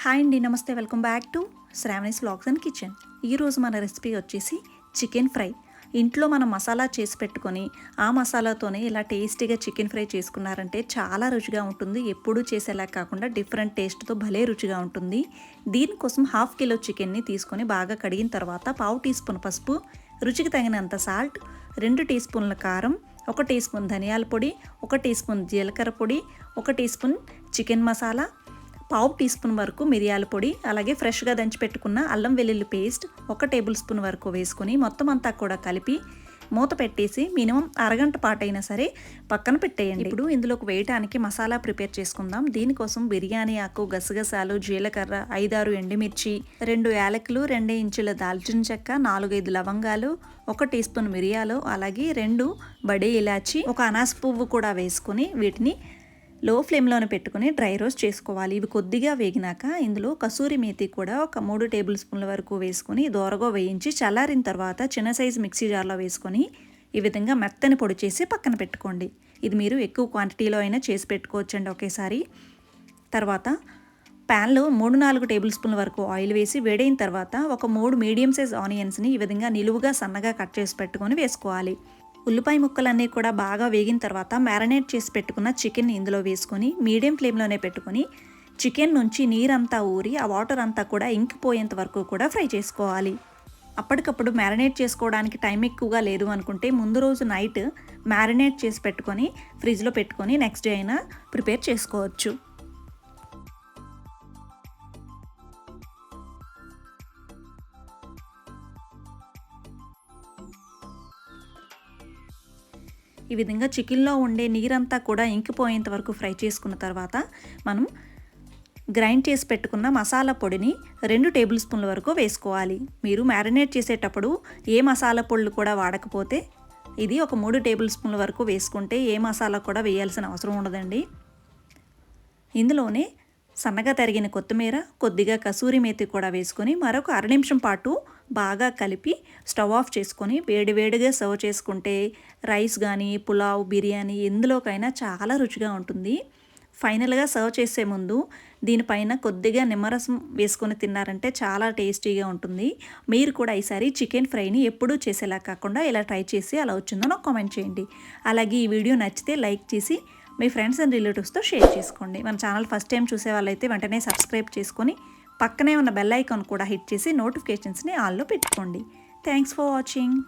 Hi అండి నమస్తే. Welcome back to Shravani's vlogs and kitchen. ఈరోజు మన రెసిపీ వచ్చేసి చికెన్ ఫ్రై. ఇంట్లో మనం మసాలా చేసి పెట్టుకొని ఆ మసాలాతోనే ఇలా టేస్టీగా చికెన్ ఫ్రై చేసుకున్నారంటే చాలా రుచిగా ఉంటుంది. ఎప్పుడూ చేసేలా కాకుండా డిఫరెంట్ టేస్ట్తో భలే రుచిగా ఉంటుంది. దీనికోసం హాఫ్ కిలో చికెన్ని తీసుకొని బాగా కడిగిన తర్వాత పావు టీ స్పూన్ పసుపు రుచికి తగినంత సాల్ట్ రెండు టీ స్పూన్ల కారం ఒక టీ స్పూన్ ధనియాల పొడి ఒక టీ స్పూన్ జీలకర్ర పొడి ఒక టీ స్పూన్ చికెన్ మసాలా పావు టీ స్పూన్ వరకు మిరియాల పొడి అలాగే ఫ్రెష్గా దంచి పెట్టుకున్న అల్లం వెల్లుల్లి పేస్ట్ ఒక టేబుల్ స్పూన్ వరకు వేసుకుని మొత్తం అంతా కూడా కలిపి మూత పెట్టేసి మినిమం అరగంట పాటైనా సరే పక్కన పెట్టేయండి. ఇప్పుడు ఇందులోకి వేయటానికి మసాలా ప్రిపేర్ చేసుకుందాం. దీనికోసం బిర్యానీ ఆకు గసగసాలు జీలకర్ర ఐదారు ఎండుమిర్చి రెండు యాలకులు రెండు ఇంచుల దాల్చిన చెక్క నాలుగైదు లవంగాలు ఒక టీ స్పూన్ మిరియాలు అలాగే రెండు బడే ఇలాచి ఒక అనాస పువ్వు కూడా వేసుకొని వీటిని లో ఫ్లేమ్లోనే పెట్టుకుని డ్రై రోస్ట్ చేసుకోవాలి. ఇవి కొద్దిగా వేగినాక ఇందులో కసూరి మేతి కూడా ఒక మూడు టేబుల్ స్పూన్ల వరకు వేసుకొని దోరగా వేయించి చల్లారిన తర్వాత చిన్న సైజు మిక్సీ జార్లో వేసుకొని ఈ విధంగా మెత్తని పొడి చేసి పక్కన పెట్టుకోండి. ఇది మీరు ఎక్కువ క్వాంటిటీలో అయినా చేసి పెట్టుకోవచ్చండి ఒకేసారి. తర్వాత ప్యాన్లో మూడు నాలుగు టేబుల్ స్పూన్ల వరకు ఆయిల్ వేసి వేడైన తర్వాత ఒక మూడు మీడియం సైజ్ ఆనియన్స్ని ఈ విధంగా నిలువుగా సన్నగా కట్ చేసి పెట్టుకొని వేసుకోవాలి. ఉల్లిపాయ ముక్కలన్నీ కూడా బాగా వేగిన తర్వాత మ్యారినేట్ చేసి పెట్టుకున్న చికెన్ ఇందులో వేసుకొని మీడియం ఫ్లేమ్లోనే పెట్టుకొని చికెన్ నుంచి నీరంతా ఊరి ఆ వాటర్ అంతా కూడా ఇంకిపోయేంత వరకు కూడా ఫ్రై చేసుకోవాలి. అప్పటికప్పుడు మ్యారినేట్ చేసుకోవడానికి టైం ఎక్కువగా లేదు అనుకుంటే ముందు రోజు నైట్ మ్యారినేట్ చేసి పెట్టుకొని ఫ్రిడ్జ్లో పెట్టుకొని నెక్స్ట్ డే అయినా ప్రిపేర్ చేసుకోవచ్చు. ఈ విధంగా చికెన్లో ఉండే నీరంతా కూడా ఇంకిపోయేంత వరకు ఫ్రై చేసుకున్న తర్వాత మనం గ్రైండ్ చేసి పెట్టుకున్న మసాలా పొడిని రెండు టేబుల్ స్పూన్ల వరకు వేసుకోవాలి. మీరు మ్యారినేట్ చేసేటప్పుడు ఏ మసాలా పొడులు కూడా వాడకపోతే ఇది ఒక మూడు టేబుల్ స్పూన్ల వరకు వేసుకుంటే ఏ మసాలా కూడా వేయాల్సిన అవసరం ఉండదండి. ఇందులోనే సన్నగా తరిగిన కొత్తిమీర కొద్దిగా కసూరి మేతి కూడా వేసుకొని మరొక అర నిమిషం పాటు బాగా కలిపి స్టవ్ ఆఫ్ చేసుకొని వేడివేడిగా సర్వ్ చేసుకుంటే రైస్ కానీ పులావ్ బిర్యానీ ఎందులోకైనా చాలా రుచిగా ఉంటుంది. ఫైనల్గా సర్వ్ చేసే ముందు దీనిపైన కొద్దిగా నిమ్మరసం వేసుకొని తిన్నారంటే చాలా టేస్టీగా ఉంటుంది. మీరు కూడా ఈసారి చికెన్ ఫ్రైని ఎప్పుడూ చేసేలా కాకుండా ఇలా ట్రై చేసి అలా వచ్చిందో నాకు కామెంట్ చేయండి. అలాగే ఈ వీడియో నచ్చితే లైక్ చేసి మీ ఫ్రెండ్స్ అండ్ రిలేటివ్స్తో షేర్ చేసుకోండి. మన ఛానల్ ఫస్ట్ టైం చూసే వాళ్ళైతే వెంటనే సబ్స్క్రైబ్ చేసుకొని పక్కనే ఉన్న బెల్ ఐకాన్ కూడా హిట్ చేసి నోటిఫికేషన్స్ని ఆల్లో పెట్టుకోండి. Thanks for watching.